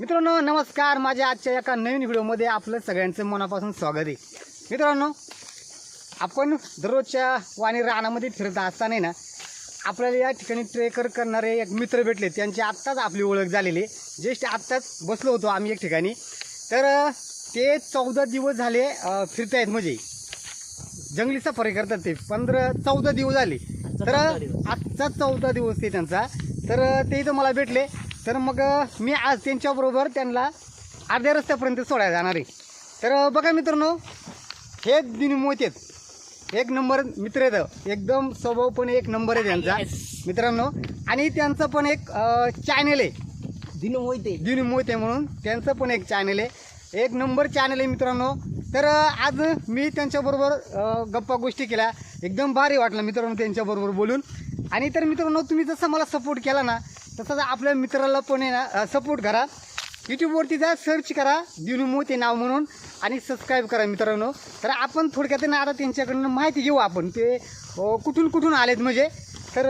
मित्रांनो नमस्कार. माझ्या आजच्या एका नवीन व्हिडिओमध्ये आपलं सगळ्यांचं मनापासून स्वागत आहे. मित्रांनो आपण दररोजच्या वाणी रानामध्ये फिरत असताना ना आपल्याला या ठिकाणी ट्रेकर करणारे एक मित्र भेटले. त्यांची आत्ताच आपली ओळख झालेली आहे. जस्ट आत्ताच बसलो होतो आम्ही एक ठिकाणी. तर ते चौदा दिवस झाले अं, फिरतायत म्हणजे. जंगली सफारी करतात ते. पंधरा चौदा दिवस झाले. तर आजचा चौदा दिवस ते त्यांचा. तर ते इथं मला भेटले. तर मग मी आज त्यांच्याबरोबर त्यांना अर्ध्या रस्त्यापर्यंत सोडायला जाणार आहे. तर बघा मित्रांनो हे दिनमोत आहेत एक नंबर मित्र आहेत. एकदम स्वभाव पण एक नंबर आहे त्यांचा मित्रांनो. आणि त्यांचं पण एक चॅनल आहे. दिनू मोहिते. दिनी मोहिते म्हणून त्यांचं पण एक चॅनल आहे. एक नंबर चॅनल आहे मित्रांनो. तर आज मी त्यांच्याबरोबर गप्पा गोष्टी केल्या. एकदम भारी वाटलं मित्रांनो त्यांच्याबरोबर बोलून. आणि तर मित्रांनो तुम्ही जसं मला सपोर्ट केला ना तसंच आपल्या मित्राला पण आहे ना सपोर्ट करा. यूट्यूबवरती जा सर्च करा दिनू मोहिते नाव म्हणून आणि सबस्क्राईब करा मित्रांनो. तर आपण थोडक्यात ना आता त्यांच्याकडनं माहिती घेऊ आपण. ते कुठून कुठून आलेत म्हणजे? तर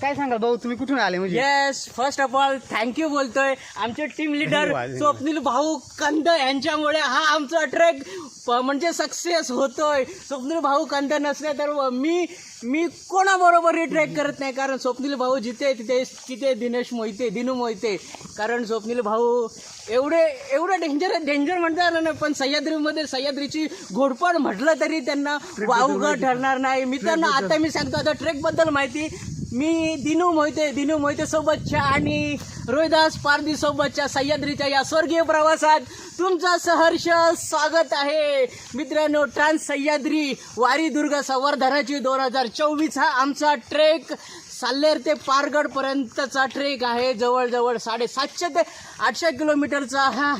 काय सांगाल भाऊ तुम्ही कुठून आले म्हणजे? Yes first of all thank you बोलतोय. आमचे टीम लिडर. स्वप्नील भाऊ कंद यांच्यामुळे हा आमचा ट्रेक म्हणजे सक्सेस होतोय. स्वप्नील भाऊ कंद नसले तर मी मी कोणाबरोबर ट्रेक करत नाही कारण स्वप्नील भाऊ जिथे तिथे तिथे दिनेश मोहिते दिनू मोहिते. कारण स्वप्नील भाऊ एवढे एवढं डेंजर डेंजर म्हणता येणार नाही पण सह्याद्रीमध्ये सह्याद्रीची घोडपड म्हटलं तरी त्यांना वावगं ठरणार नाही. मित्रांनो आता मी सांगतो आता ट्रेकबद्दल माहिती मी दिनू मोहिते दिनू मोहिते सोबतच्या आणि रोहिदास पारदी सोबतच्या सह्याद्रीच्या या स्वर्गीय प्रवासात तुमचं सहर्ष स्वागत आहे. मित्रांनो ट्रान्स सह्याद्री वारीदुर्ग संवर्धनाची दोन हजार चोवीस हा आमचा ट्रेक. साल्लेर ते पारगडपर्यंतचा ट्रेक आहे. जवळजवळ साडेसातशे ते आठशे किलोमीटरचा हा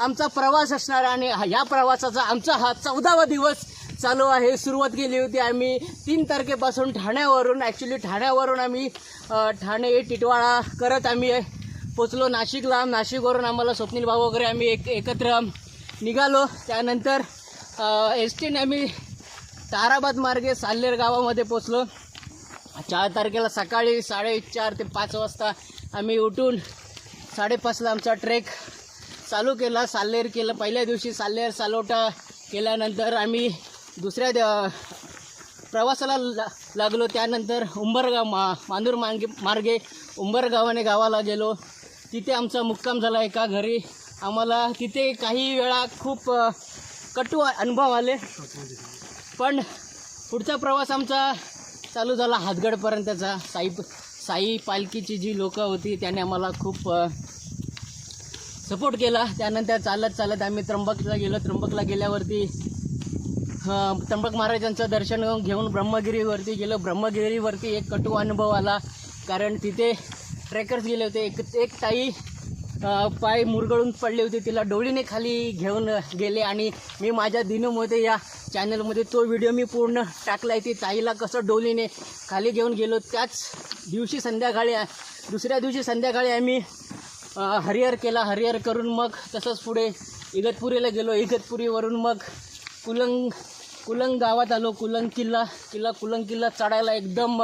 आमचा प्रवास असणार आणि हा- प्रवासाचा आमचा हा चौदावा दिवस चालू आहे. सुरुवात केली होती आम्ही तीन तारखेपासून ठाण्यावरून. ॲक्च्युली ठाण्यावरून आम्ही ठाणे टिटवाळा करत आम्ही पोचलो नाशिकला. नाशिकवरून आम्हाला स्वप्नील भाऊ वगैरे आम्ही एक एकत्र निघालो. त्यानंतर एस टीने आम्ही ताराबाद मार्गे साल्लेर गावामध्ये पोचलो. चार तारखेला सकाळी साडेचार ते पाच वाजता आम्ही उठून साडेपाचला आमचा ट्रेक चालू केला. साल्लेर केलं. पहिल्या दिवशी साल्लेर सालोटा केल्यानंतर आम्ही दुसऱ्या प्रवासाला ला लागलो. त्यानंतर उंबरगाव मा मांदूर मार्गे मार्गे उंबरगावाने गावाला गेलो. तिथे आमचा मुक्काम झाला एका घरी. आम्हाला तिथे काही वेळा खूप कटू अनुभव आले. पण पुढचा प्रवास आमचा चालू झाला हातगडपर्यंतचा साई साई पालखीची जी लोकं होती त्याने आम्हाला खूप सपोर्ट केला. त्यानंतर चालत चालत आम्ही त्र्यंबकला गेलो. त्र्यंबकला गेल्यावरती त्र्यंबक महाराजांचं दर्शन घेऊन ब्रह्मगिरीवरती गेलो. ब्रह्मगिरीवरती एक कटू अनुभव आला. कारण तिथे ट्रेकर्स गेले होते. एक एक ताई पाय मुरगळून पडले होते. तिला डोळीने खाली घेऊन गेले आणि मी माझ्या दिनू या चॅनलमध्ये तो व्हिडिओ मी पूर्ण टाकला आहे ती ताईला कसं डोलीने खाली घेऊन गेलो. त्याच दिवशी संध्याकाळी दुसऱ्या दिवशी संध्याकाळी आम्ही हरिहर केला. हरिहर करून मग तसंच पुढे इगतपुरीला गेलो. इगतपुरीवरून मग कुलंग कुलंग गावात आलो. कुलंग किल्ला किल्ला कुलंग किल्ला चढायला एकदम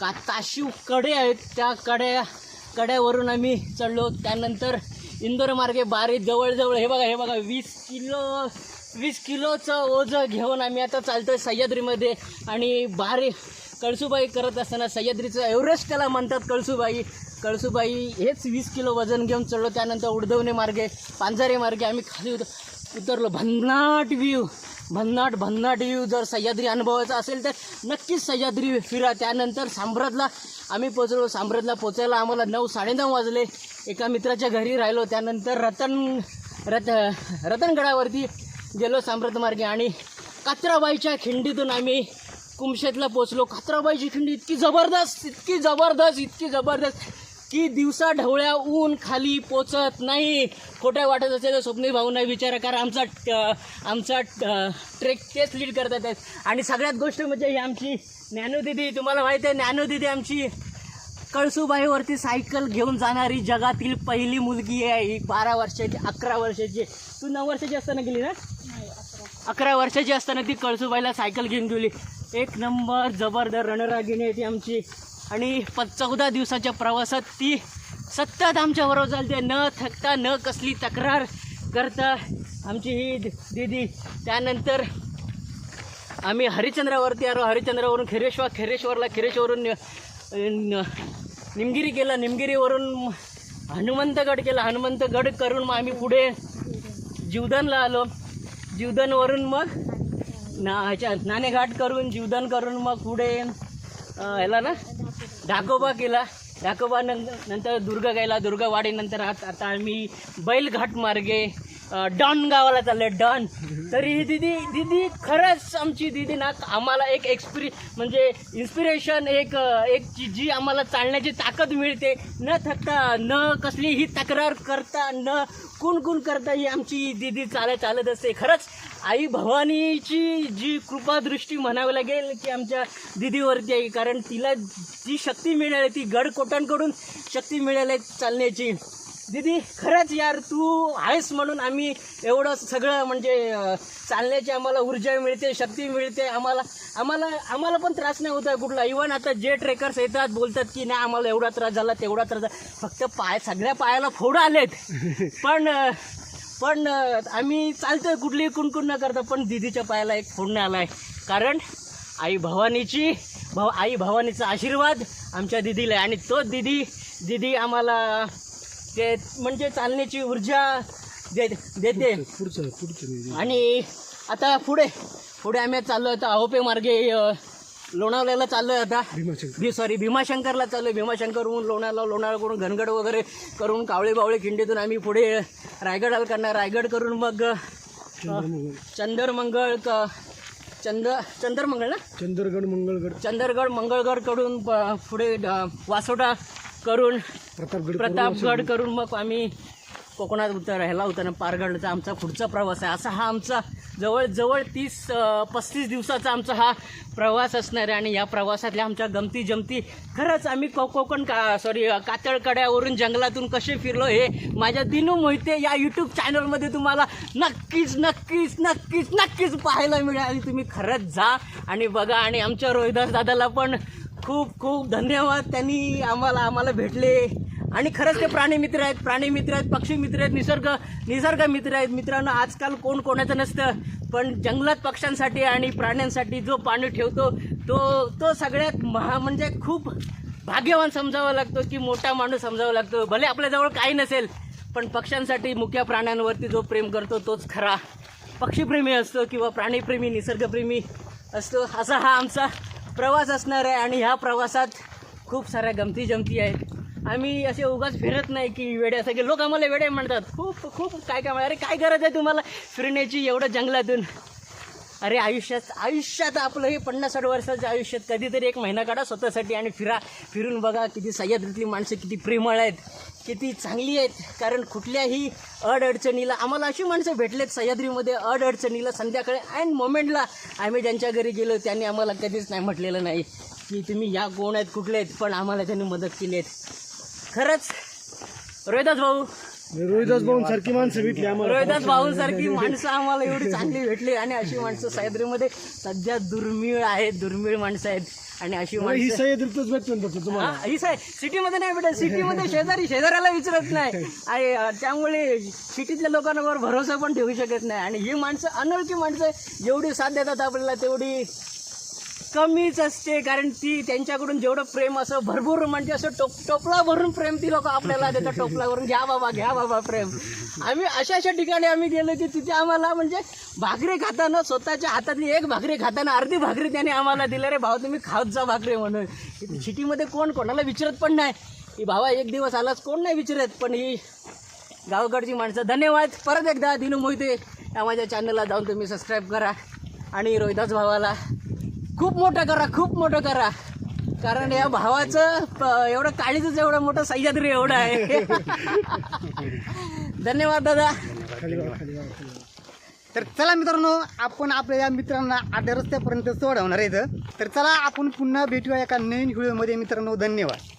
का ताशीवकडे आहेत. त्या कड्या कड्यावरून आम्ही चढलो. त्यानंतर इंदोर मार्गे बारी जवळजवळ हे बघा हे बघा वीस किलो वीस किलोचं ओझं घेऊन आम्ही आता चालतो सह्याद्रीमध्ये. आणि बारी कळसुबाई करत असताना सह्याद्रीचं एव्हरेस्ट त्याला म्हणतात कळसुबाई. कळसुबाई हेच वीस किलो वजन घेऊन चढलो. त्यानंतर उडदवणे मार्गे पांझारे मार्गे आम्ही खाली उत उतरलो. भन्नाट व्ह्यू भन्नाट भन्नाट व्ह्यू जर सह्याद्री अनुभवायचा असेल तर नक्कीच सह्याद्री फिरा. त्यानंतर सांब्रतला आम्ही पोचलो सांब्रतला पोचायला आम्हाला नऊ साडेनऊ वाजले. एका मित्राच्या घरी राहिलो. त्यानंतर रतन रत रतनगडावरती गेलो सांब्रत मार्गे आणि कात्राबाईच्या खिंडीतून आम्ही कुमशेतला पोचलो. कात्राबाईची खिंडी इतकी जबरदस्त इतकी जबरदस्त इतकी जबरदस्त की दिवसा ढवळ्या ऊन खाली पोचत नाही. खोट्या वाटत असेल तर स्वप्नील भाऊंना विचारा कारण आमचा ट- आमचा ट- ट्रेक तेच लीड करतात. आहेत आणि सगळ्यात गोष्ट म्हणजे ही आमची ज्ञानू दिदी तुम्हाला माहिती आहे ज्ञानू दिदी आमची कळसुबाईवरती सायकल घेऊन जाणारी जगातील पहिली मुलगी आहे. ही बारा वर्षाची अकरा वर्षाची तू नऊ वर्षाची असताना गेली ना? अकरा वर्षाची असताना ती कळसुबाईला सायकल घेऊन गेली. एक नंबर जबरदस्त रणरागिणी आहे ती आमची. आणि प चौदा दिवसाच्या प्रवासात ती सतत आमच्याबरोबर चालते. न थकता न कसली तक्रार करता आमची ही दि- दिदी. त्यानंतर आम्ही हरिश्चंद्रावरती आलो. हरिश्चंद्रावरून खिरेश्वर खिरेश्वरला खिरेश्वरून निमगिरी केला. निमगिरीवरून हनुमंतगड केला. हनुमंतगड करून मग आम्ही पुढे जीवदानला आलो. जीवदानवरून मग ना ह्याच्या नाणेघाट करून जीवदान करून मग पुढे ह्याला ना ढाकोबा केला. ढाकोबा नंतर नंतर दुर्गा गेला. दुर्गावाडीनंतर आता आता आम्ही बैलघाट मार्गे डॉन गावाला चाललंय डॉन. तरी ही दिदी दिदी खरंच आमची दिदी ना आम्हाला एक एक्सपिरि म्हणजे इन्स्पिरेशन एक एक जी जी आम्हाला चालण्याची ताकद मिळते. न थकता न कसलीही तक्रार करता न कुण कुण करता ही आमची दिदी चालत चालत असते. खरंच आई भवानीची जी कृपादृष्टी म्हणावी लागेल की आमच्या दिदीवरती आहे कारण तिला जी शक्ती मिळाली ती गड कोटांकडून शक्ती मिळाली चालण्याची. दिदी खरंच यार तू आहेस म्हणून आम्ही एवढं सगळं म्हणजे चालण्याची आम्हाला ऊर्जा मिळते शक्ती मिळते आम्हाला आम्हाला आम्हाला पण त्रास नाही होत आहे कुठला. इवन आता जे ट्रेकर्स येतात बोलतात की नाही आम्हाला एवढा त्रास झाला तेवढा त्रास झाला. फक्त पाय सगळ्या पायाला फोड आलेत. पण पण आम्ही चालतोय कुठलीही कुणकुण न करता पण दिदीच्या पायाला एक फोडणं आला आहे कारण आई भवानीची भव आई भवानीचा आशीर्वाद आमच्या दिदीला आहे. आणि तो दिदी दिदी आम्हाला ते म्हणजे चालण्याची ऊर्जा दे देते. पुढचं पुढचं आणि आता पुढे पुढे आम्ही चाललो आता अहोपे मार्गे लोणावळ्याला चाललोय आता. भीमाशंकर. सॉरी भीमाशंकरला चाललोय. भीमाशंकरहून लोणावळा लोणावळा करून घनगड वगैरे करून कावळे बावळे खिंडीतून आम्ही पुढे रायगड करणार. रायगड करून मग चंदरमंगळ क चंद चंदरमंगळ ना? चंदरगड मंगळगड. चंदरगड मंगळगडकडून प- पुढे वासोटा करून प्रतापगड करून मग आम्ही कोकणात उतर ह्याला उतर पारगडचा आमचा पुढचा प्रवास आहे. असा हा आमचा जवळजवळ तीस पस्तीस दिवसाचा आमचा हा प्रवास असणार आहे. आणि या प्रवासातल्या आमच्या गमती जमती खरंच आम्ही को कोकण का सॉरी कातळकड्यावरून जंगलातून कसे फिरलो हे माझ्या दिनू मोहिते या यूट्यूब चॅनलमध्ये तुम्हाला नक्कीच नक्कीच नक्कीच नक्कीच पाहायला मिळेल. तुम्ही खरंच जा आणि बघा. आणि आमच्या रोहिदास दादाला पण खूप खूप धन्यवाद. त्यांनी आम्हाला आम्हाला भेटले. आणि खरंच ते प्राणी मित्र आहेत प्राणी मित्र आहेत पक्षी मित्र आहेत निसर्ग निसर्ग मित्र आहेत. मित्रांनो आजकाल कोण कोणाचं नसतं पण जंगलात पक्ष्यांसाठी आणि प्राण्यांसाठी जो पाणी ठेवतो तो तो सगळ्यात महा म्हणजे खूप भाग्यवान समजावा लागतो की मोठा माणूस समजावा लागतो. भले आपल्याजवळ काही नसेल पण पक्ष्यांसाठी मुख्या प्राण्यांवरती जो प्रेम करतो तोच खरा पक्षीप्रेमी असतो किंवा प्राणीप्रेमी निसर्गप्रेमी असतो. असा हा आमचा प्रवास असणार आहे आणि ह्या प्रवासात खूप साऱ्या गमती जमती आहेत आम्ही असे उगाच फिरत नाही की वेडे सगळे लोक आम्हाला वेडे म्हणतात. खूप खूप काय काय अरे काय गरज आहे तुम्हाला फिरण्याची एवढं जंगलातून? अरे आयुष्यात आयुष्यात आपलं हे पन्नास साठ वर्षाच्या आयुष्यात कधीतरी एक महिना काढा स्वतःसाठी आणि फिरा. फिरून बघा किती सह्याद्रीतली माणसं किती प्रेमळ आहेत किती चांगली आहेत. कारण कुठल्याही अडअडचणीला आम्हाला अशी माणसं भेटलेत सह्याद्रीमध्ये अडअडचणीला संध्याकाळी अँड मोमेंटला आम्ही ज्यांच्या घरी गेलो त्यांनी आम्हाला कधीच नाही म्हटलेलं नाही की तुम्ही या कोण आहेत कुठले आहेत पण आम्हाला त्यांनी मदत केली आहेत. खरंच? रोहिदास भाऊ रोहिदास भाऊ सारखी माणसं भेटली आम्हाला. रोहिदास भाऊ सारखी माणसं आम्हाला एवढी चांगली भेटली आणि अशी माणसं सह्याद्रीमध्ये सध्या दुर्मिळ आहेत दुर्मिळ माणसं आहेत. आणि अशी ही सह्याद्रीतच भेटतो तुम्हाला. हा, ही साय सिटीमध्ये नाही भेटत. सिटीमध्ये शेजारी शेजाऱ्याला विचारत नाही. आणि अ, त्यामुळे सिटीतल्या लोकांवर भरोसा पण ठेवू शकत नाही. आणि ही माणसं अनोळखी माणसं जेवढी साथ देतात आपल्याला तेवढी कमीच असते कारण ती त्यांच्याकडून जेवढं प्रेम असं भरपूर म्हणजे असं टोप टोपला भरून प्रेम ती लोक आपल्याला देतात टोपलावरून घ्या बाबा घ्या बाबा प्रेम. आम्ही अशा अशा ठिकाणी आम्ही गेलो की तिथे आम्हाला म्हणजे भाकरी खाताना स्वतःच्या हातातली एक भाकरी खाताना अर्धी भाकरी त्याने आम्हाला दिलं. रे भाऊ तुम्ही खात जा भाकरी म्हणून. सिटीमध्ये कोण कोणाला विचारत पण नाही. की भावा एक दिवस आलाच कोण नाही विचारत. पण ही गावाकडची माणसं. धन्यवाद. परत एकदा दिनू मोहिते या माझ्या चॅनलला जाऊन तुम्ही सबस्क्राईब करा. आणि रोहिदास भावाला खूप मोठं करा खूप मोठं करा. कारण या भावाचं एवढं काळीच एवढं मोठं सह्याद्री एवढं आहे. धन्यवाद दादा. तर चला मित्रांनो आपण आपल्या या मित्रांना आठ रस्त्यापर्यंत सोडवणार आहे तर चला आपण पुन्हा भेटूया एका नवीन व्हिडिओमध्ये. मित्रांनो धन्यवाद.